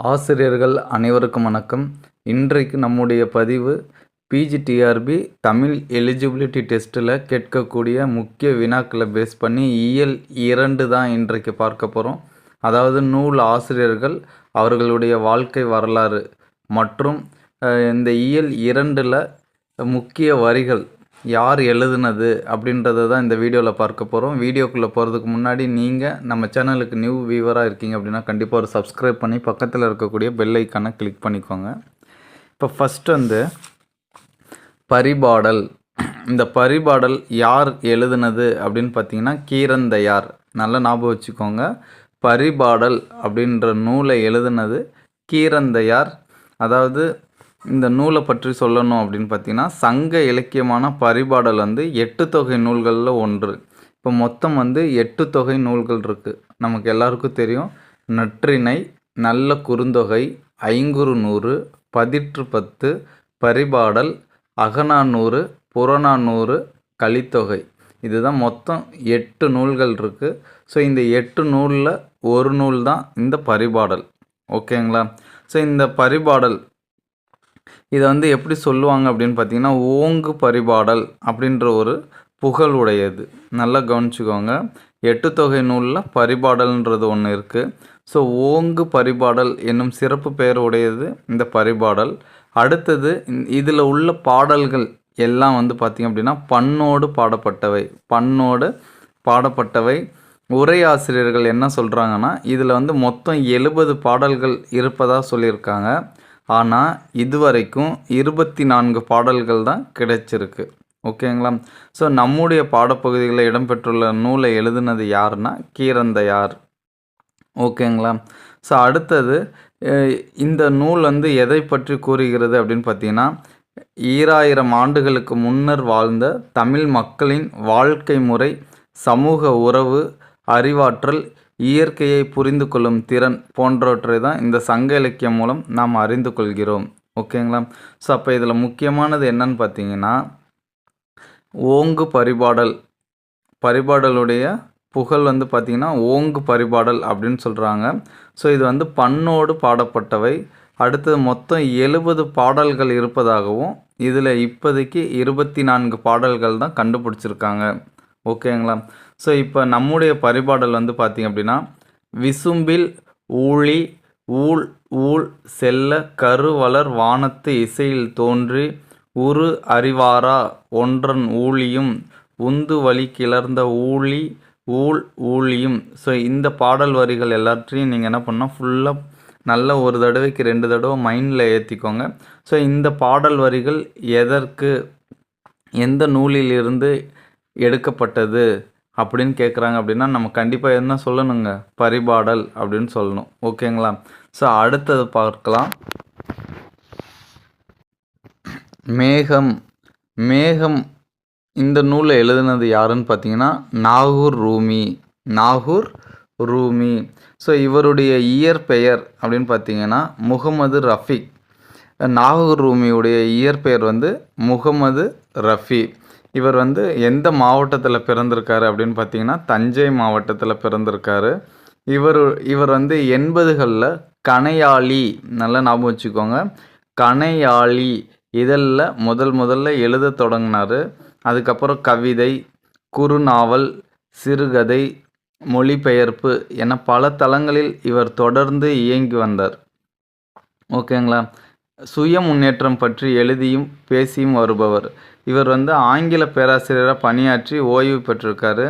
ஆசிரியர்கள் அனைவருக்கும் வணக்கம். இன்றைக்கு நம்முடைய பதிவு பிஜிடிஆர்பி தமிழ் எலிஜிபிலிட்டி டெஸ்ட்டில் கேட்கக்கூடிய முக்கிய வினாக்களை பேஸ் பண்ணி இயல் இரண்டு தான் இன்றைக்கு பார்க்க போகிறோம் அதாவது நூல் ஆசிரியர்கள் அவர்களுடைய வாழ்க்கை வரலாறு மற்றும் இந்த இயல் இரண்டில் முக்கிய வரிகள் யார் எழுதுனது அப்படின்றத தான் இந்த வீடியோவில் பார்க்க போகிறோம் வீடியோக்குள்ளே போகிறதுக்கு முன்னாடி நீங்கள் நம்ம சேனலுக்கு நியூ வியூவராக இருக்கீங்க அப்படின்னா கண்டிப்பாக ஒரு சப்ஸ்கிரைப் பண்ணி பக்கத்தில் இருக்கக்கூடிய பெல் ஐக்கானை கிளிக் பண்ணிக்கோங்க. இப்போ ஃபஸ்ட்டு வந்து பரிபாடல். இந்த பரிபாடல் யார் எழுதுனது அப்படின்னு பார்த்தீங்கன்னா கீரந்தையார். நல்லா ஞாபகம் வச்சுக்கோங்க. பரிபாடல் அப்படின்ற நூலை எழுதுனது கீரந்தையார். அதாவது இந்த நூலை பற்றி சொல்லணும் அப்படின்னு பார்த்தீங்கன்னா சங்க இலக்கியமான பரிபாடல் வந்து எட்டு தொகை நூல்களில் ஒன்று. இப்போ மொத்தம் வந்து எட்டு தொகை நூல்கள் இருக்குது நமக்கு எல்லாருக்கும் தெரியும். நற்றிணை நல்ல குறுந்தொகை ஐங்குறு நூறு பதிற்று பத்து பரிபாடல் அகநானூறு புறநானூறு கலித்தொகை. இதுதான் மொத்தம் எட்டு நூல்கள் இருக்குது ஸோ இந்த எட்டு நூலில் ஒரு நூல் தான் இந்த பரிபாடல். ஓகேங்களா? ஸோ இந்த பரிபாடல் இதை வந்து எப்படி சொல்லுவாங்க அப்படின்னு பார்த்தீங்கன்னா ஓங்கு பரிபாடல் அப்படின்ற ஒரு புகழ் உடையது. நல்லா கவனிச்சுக்கோங்க. எட்டு தொகை நூலில் பரிபாடல்ன்றது ஒன்று இருக்குது ஸோ ஓங்கு பரிபாடல் என்னும் சிறப்பு பெயர் உடையது இந்த பரிபாடல். அடுத்தது இதில் உள்ள பாடல்கள் எல்லாம் வந்து பார்த்திங்க அப்படின்னா பண்ணோடு பாடப்பட்டவை. பண்ணோடு பாடப்பட்டவை. உரையாசிரியர்கள் என்ன சொல்கிறாங்கன்னா இதில் வந்து மொத்தம் எழுபது பாடல்கள் இருப்பதாக சொல்லியிருக்காங்க. ஆனால் இதுவரைக்கும் இருபத்தி நான்கு பாடல்கள் தான் கிடைச்சிருக்கு. ஓகேங்களா? ஸோ நம்முடைய பாடப்பகுதிகளில் இடம்பெற்றுள்ள நூலை எழுதுனது யாருன்னா கீரந்தையார். ஓகேங்களா? ஸோ அடுத்தது இந்த நூல் வந்து எதை பற்றி கூறுகிறது அப்படின்னு பார்த்தீங்கன்னா ஈராயிரம் ஆண்டுகளுக்கு முன்னர் வாழ்ந்த தமிழ் மக்களின் வாழ்க்கை முறை சமூக உறவு அறிவாற்றல் இயற்கையை புரிந்து கொள்ளும் திறன் போன்றவற்றை தான் இந்த சங்க இலக்கியம் மூலம் நாம் அறிந்து கொள்கிறோம். ஓகேங்களா? ஸோ அப்போ இதில் முக்கியமானது என்னன்னு பார்த்தீங்கன்னா ஓங்கு பரிபாடல். பரிபாடலுடைய புகழ் வந்து பார்த்திங்கன்னா ஓங்கு பரிபாடல் அப்படின்னு சொல்கிறாங்க ஸோ இது வந்து பண்ணோடு பாடப்பட்டவை. அடுத்தது மொத்தம் எழுபது பாடல்கள் இருப்பதாகவும் இதில் இப்போதைக்கு இருபத்தி நான்கு பாடல்கள் தான் கண்டுபிடிச்சிருக்காங்க. ஓகேங்களா? ஸோ இப்போ நம்முடைய பரிபாடல் வந்து பார்த்திங்க அப்படின்னா விசும்பில் ஊழி ஊழ் ஊழ் செல்ல கருவளர் வானத்து இசையில் தோன்றி உரு அறிவாரா ஒன்றன் ஊழியும் உந்து வழி கிளர்ந்த ஊழி ஊழ் ஊழியும். ஸோ இந்த பாடல் வரிகள் எல்லாத்தையும் நீங்கள் என்ன பண்ணால் ஃபுல்லாக நல்ல ஒரு தடவைக்கு ரெண்டு தடவை மைண்டில் ஏற்றிக்கோங்க ஸோ இந்த பாடல் வரிகள் எதற்கு எந்த நூலிலிருந்து எடுக்கப்பட்டது அப்படின்னு கேட்குறாங்க அப்படின்னா நம்ம கண்டிப்பாக என்ன சொல்லணுங்க? பரிபாடல் அப்படின்னு சொல்லணும். ஓகேங்களா? ஸோ அடுத்தது பார்க்கலாம். மேகம். மேகம் இந்த நூலை எழுதுனது யாருன்னு பார்த்தீங்கன்னா நாகூர் ரூமி. நாகூர் ரூமி. ஸோ இவருடைய இயற்பெயர் அப்படின்னு பார்த்தீங்கன்னா முகமது ரஃபி. நாகூர் ரூமியுடைய இயற்பெயர் வந்து முகமது ரஃபி. இவர் வந்து எந்த மாவட்டத்தில் பிறந்திருக்காரு அப்படின்னு பார்த்தீங்கன்னா தஞ்சை மாவட்டத்தில் பிறந்திருக்காரு. இவர் இவர் வந்து எண்பதுகளில் கணையாளி நல்லா ஞாபகம் வச்சுக்கோங்க. கணையாளி இதழில் முதல் முதல்ல எழுத தொடங்கினார். அதுக்கப்புறம் கவிதை குறுநாவல் சிறுகதை மொழிபெயர்ப்பு என பல தளங்களில் இவர் தொடர்ந்து இயங்கி வந்தார். ஓகேங்களா? சுய முன்னேற்றம் பற்றி எழுதியும் பேசியும் வருபவர். இவர் வந்து ஆங்கில பேராசிரியராக பணியாற்றி ஓய்வு பெற்றிருக்காரு.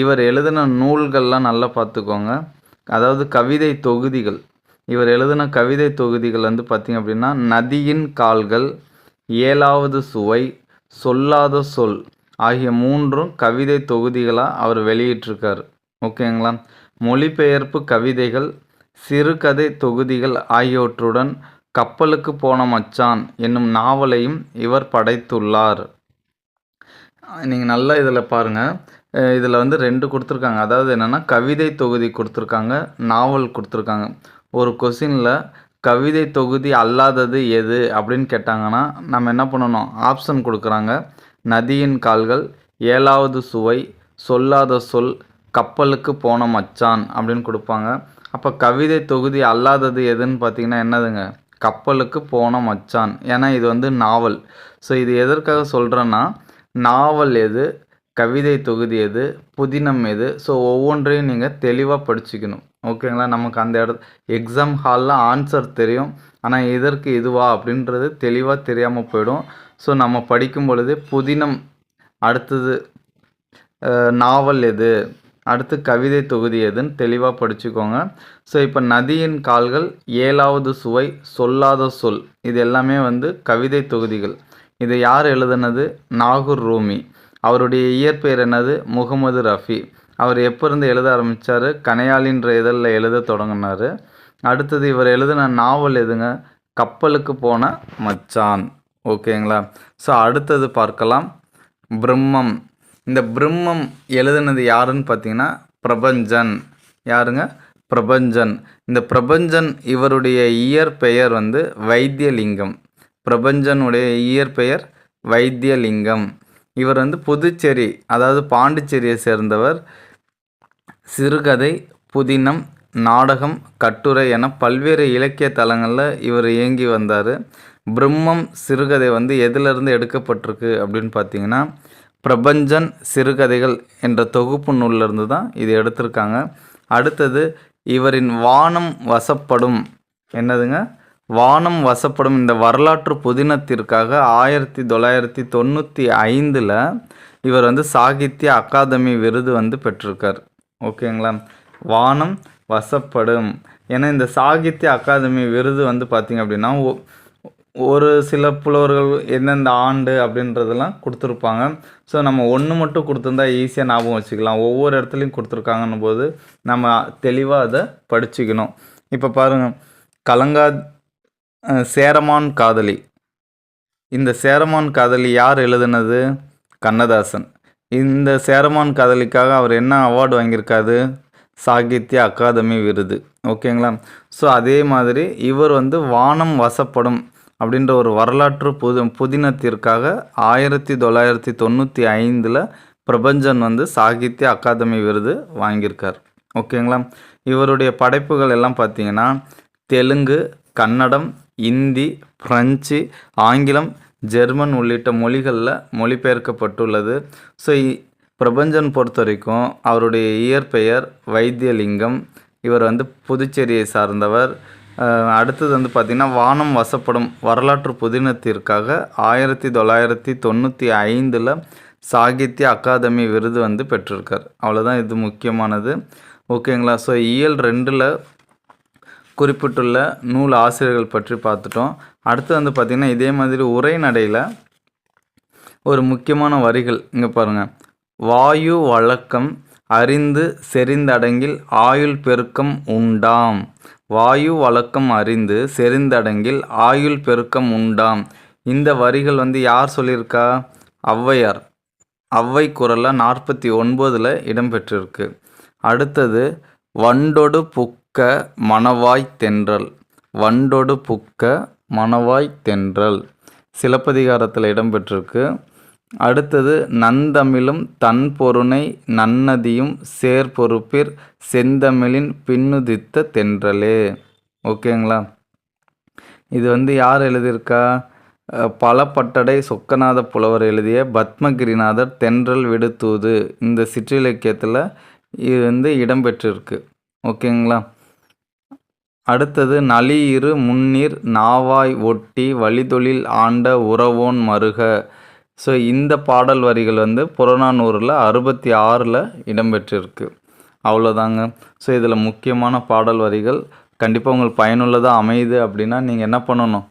இவர் எழுதின நூல்கள்லாம் நல்லா பார்த்துக்கோங்க. அதாவது கவிதை தொகுதிகள். இவர் எழுதின கவிதை தொகுதிகள் வந்து பார்த்திங்க அப்படின்னா நதியின் கால்கள் ஏழாவது சுவை சொல்லாத சொல் ஆகிய மூன்றும் கவிதை தொகுதிகளாக அவர் வெளியிட்டிருக்கார். ஓகேங்களா? மொழிபெயர்ப்பு கவிதைகள் சிறுகதை தொகுதிகள் ஆகியவற்றுடன் கப்பலுக்கு போன மச்சான் என்னும் நாவலையும் இவர் படைத்துள்ளார். நீங்கள் நல்லா இதில் பாருங்கள் இதில் வந்து ரெண்டு கொடுத்துருக்காங்க. அதாவது என்னென்னா கவிதை தொகுதி கொடுத்துருக்காங்க நாவல் கொடுத்துருக்காங்க. ஒரு கொஷினில் கவிதை தொகுதி அல்லாதது எது அப்படின்னு கேட்டாங்கன்னா நம்ம என்ன பண்ணணும்? ஆப்ஷன் கொடுக்குறாங்க. நதியின் கால்கள் ஏழாவது சுவை சொல்லாத சொல் கப்பலுக்கு போன மச்சான் அப்படின்னு கொடுப்பாங்க. அப்போ கவிதை தொகுதி அல்லாதது எதுன்னு பார்த்தீங்கன்னா என்னதுங்க? கப்பலுக்கு போன மச்சான். ஏன்னா இது வந்து நாவல். ஸோ இது எதற்காக சொல்கிறேன்னா நாவல் எது கவிதை தொகுதி எது புதினம் எது ஸோ ஒவ்வொன்றையும் நீங்கள் தெளிவாக படிச்சுக்கணும். ஓகேங்களா நமக்கு அந்த இடத்து எக்ஸாம் ஹாலில் ஆன்சர் தெரியும். ஆனால் இதற்கு இதுவா அப்படின்றது தெளிவாக தெரியாமல் போயிடும். ஸோ நம்ம படிக்கும் பொழுது புதினம் அடுத்தது நாவல் எது அடுத்து கவிதை தொகுதி எதுன்னு தெளிவாக படிச்சுக்கோங்க. ஸோ இப்போ நதியின் கால்கள் ஏழாவது சுவை சொல்லாத சொல். இது எல்லாமே வந்து கவிதை தொகுதிகள். இதை யார் எழுதுனது? நாகூர் ரூமி. அவருடைய இயற்பெயர் என்னது? முகமது ரஃபி. அவர் எப்போருந்து எழுத ஆரம்பித்தார் கனையாளின்ற இதழில் எழுத தொடங்கினார். அடுத்தது இவர் எழுதின நாவல் எதுங்க? கப்பலுக்கு போன மச்சான். ஓகேங்களா? ஸோ அடுத்தது பார்க்கலாம். பிரம்மம். இந்த பிரம்மம் எழுதுனது யாருன்னு பார்த்தீங்கன்னா பிரபஞ்சன். யாருங்க? பிரபஞ்சன். இந்த பிரபஞ்சன் இவருடைய இயற்பெயர் வந்து வைத்தியலிங்கம். பிரபஞ்சனுடைய இயற்பெயர் வைத்தியலிங்கம். இவர் வந்து புதுச்சேரி அதாவது பாண்டிச்சேரியை சேர்ந்தவர். சிறுகதை புதினம் நாடகம் கட்டுரை என பல்வேறு இலக்கிய தலங்களில் இவர் இயங்கி வந்தார். பிரம்மம் சிறுகதை வந்து எதிலிருந்து எடுக்கப்பட்டிருக்கு அப்படின்னு பார்த்தீங்கன்னா பிரபஞ்சன் சிறுகதைகள் என்ற தொகுப்பு நூலிலிருந்து தான் இது எடுத்திருக்காங்க. அடுத்தது இவரின் வானம் வசப்படும். என்னதுங்க? வானம் வசப்படும் இந்த வரலாற்று புதினத்திற்காக ஆயிரத்தி தொள்ளாயிரத்தி தொண்ணூற்றி ஐந்தில் இவர் வந்து சாகித்ய அகாதமி விருது வந்து பெற்றிருக்கார். ஓகேங்களா? வானம் வசப்படும். ஏன்னா இந்த சாகித்ய அகாதமி விருது வந்து பார்த்திங்க அப்படின்னா ஒ- ஒரு சில புலவர்கள் எந்தெந்த ஆண்டு அப்படின்றதெல்லாம் கொடுத்துருப்பாங்க. ஸோ நம்ம ஒன்று மட்டும் கொடுத்துருந்தா ஈஸியாக ஞாபகம் வச்சுக்கலாம். ஒவ்வொரு இடத்துலையும் கொடுத்துருக்காங்கன்னும் போது நம்ம தெளிவாக அதை படிச்சுக்கணும். இப்போ பாருங்கள் கலங்கா சேரமான் காதலி. இந்த சேரமான் காதலி யார் எழுதுனது? கண்ணதாசன். இந்த சேரமான் காதலிக்காக அவர் என்ன அவார்டு வாங்கியிருக்காரு? சாகித்ய அகாதமி விருது. ஓகேங்களா? ஸோ அதே மாதிரி இவர் வந்து வானம் வசப்படும் அப்படின்ற ஒரு வரலாற்று புது புதினத்திற்காக ஆயிரத்தி தொள்ளாயிரத்தி தொண்ணூற்றி ஐந்தில் பிரபஞ்சன் வந்து சாகித்ய அகாதமி விருது வாங்கியிருக்கார். ஓகேங்களா? இவருடைய படைப்புகள் எல்லாம் பார்த்தீங்கன்னா தெலுங்கு கன்னடம் இந்தி பிரெஞ்சு ஆங்கிலம் ஜெர்மன் உள்ளிட்ட மொழிகளில் மொழிபெயர்க்கப்பட்டுள்ளது. ஸோ பிரபஞ்சன் பொறுத்த வரைக்கும் அவருடைய இயற்பெயர் வைத்தியலிங்கம். இவர் வந்து புதுச்சேரியை சார்ந்தவர். அடுத்தது வந்து பார்த்திங்கன்னா வானம் வசப்படும் வரலாற்று புதினத்திற்காக ஆயிரத்தி தொள்ளாயிரத்தி தொண்ணூற்றி ஐந்தில் சாகித்ய அகாதமி விருது வந்து பெற்றிருக்கார். அவ்வளோதான் இது முக்கியமானது. ஓகேங்களா? ஸோ இயல் ரெண்டில் குறிப்பிட்டுள்ள நூல் ஆசிரியர்கள் பற்றி பார்த்துட்டோம். அடுத்து வந்து பார்த்திங்கன்னா இதே மாதிரி உரைநடையில் ஒரு முக்கியமான வரிகள் இங்கே பாருங்கள் வாயு வழக்கம் அறிந்து செறிந்தடங்கில் ஆயுள் பெருக்கம் உண்டாம். வாயு வழக்கம் அறிந்து செறிந்தடங்கில் ஆயுள் பெருக்கம் உண்டாம். இந்த வரிகள் வந்து யார் சொல்லியிருக்கா? ஔவையார். ஔவை குரலில் நாற்பத்தி ஒன்பதில் இடம்பெற்றிருக்கு. அடுத்தது வண்டொடு புக் புக்க மணவாய் தென்றல். வண்டொடு புக்க மணவாய் தென்றல். சிலப்பதிகாரத்தில் இடம்பெற்றிருக்கு. அடுத்தது நந்தமிழும் தன் பொருணை நன்னதியும் சேர்பொறுப்பிற் செந்தமிழின் பின்னுதித்த தென்றலே. ஓகேங்களா? இது வந்து யார் எழுதியிருக்கா? பலப்பட்டடை சொக்கநாத புலவர் எழுதிய பத்மகிரிநாதர் தென்றல் விடுத்தூது. இந்த சிற்றிலக்கியத்தில் இது வந்து இடம்பெற்றிருக்கு. ஓகேங்களா? அடுத்தது நளியிரு முன்னீர் நாவாய் ஒட்டி வழிதொழில் ஆண்ட உறவோன் மருக. ஸோ இந்த பாடல் வரிகள் வந்து புறநானூரில் அறுபத்தி ஆறில் இடம்பெற்றிருக்கு. அவ்வளோதாங்க. ஸோ இதில் முக்கியமான பாடல் வரிகள் கண்டிப்பாக உங்களுக்கு பயனுள்ளதாக அமையுது அப்படின்னா நீங்கள் என்ன பண்ணணும்?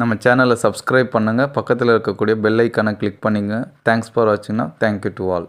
நம்ம சேனலை சப்ஸ்கிரைப் பண்ணுங்கள் பக்கத்தில் இருக்கக்கூடிய பெல் ஐக்கானை கிளிக் பண்ணிங்க. தேங்க்ஸ் ஃபார் வாட்சிங்னா தேங்க்யூ டு ஆல்